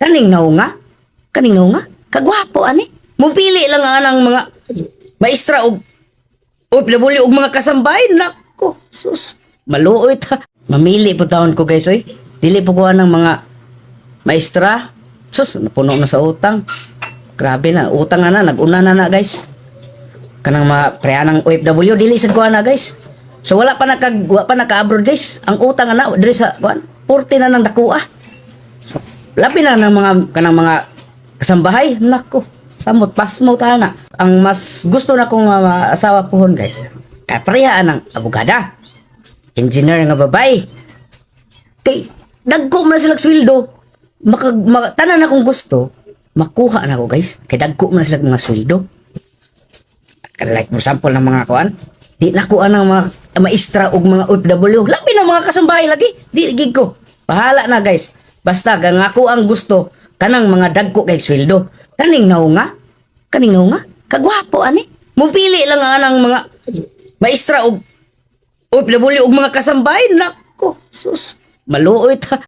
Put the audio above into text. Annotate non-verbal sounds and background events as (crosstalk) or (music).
Kaning naunga? Kaning naunga? Kagwapo ani. Mupili lang nga ng mga maestra og OFW og mga kasambay nako. Sus, maluoy ta. (laughs) Mamili po taon ko guys oy. Dili po ko ng mga maestra. Sus, napuno na sa utang. Grabe na, utang na na, nag-una na na guys. Kanang mga preanang OFW dili sad ko na guys. So wala pa naka wala pa naka-abroad guys. Ang utang na diri sa kuan 40 na nang dakuha. So, labi na ng mga kanang mga kasambahay. Nako, samot pasmo ta na. Ang mas gusto na kong uh, asawa pohon guys. Kaya parehaan ng abogada. Engineer nga babae. Kay dagko man na sila sweldo. Maka, ma, tanan akong gusto, makuha na ko guys. Kay dagko man na sila mga sweldo. Like for example ng mga kuan, di nakuha ng mga maestra ug mga OFW. Labi na mga kasambahay lagi. Di gig ko. Bahala na guys. Basta kang ako ang gusto kanang mga dagko kay sweldo. Kaning naunga? Kaning naunga? Kagwapo ani. Mupili lang nga ng mga maestra ug OFW ug mga kasambay. Nako, sus. Maluoy ta.